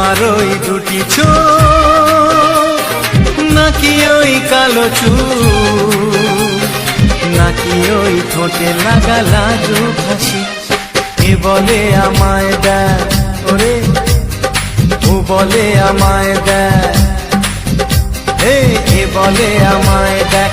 তোমার ওই দুটি চোখ, নাকি ওই কালো চুল, নাকি ওই ঠোঁটে লাগা লাজু হাসি এ বলে আমায় দেয় ওরে, ও বলে আমায় দেয় এ এ বলে আমায় দেখ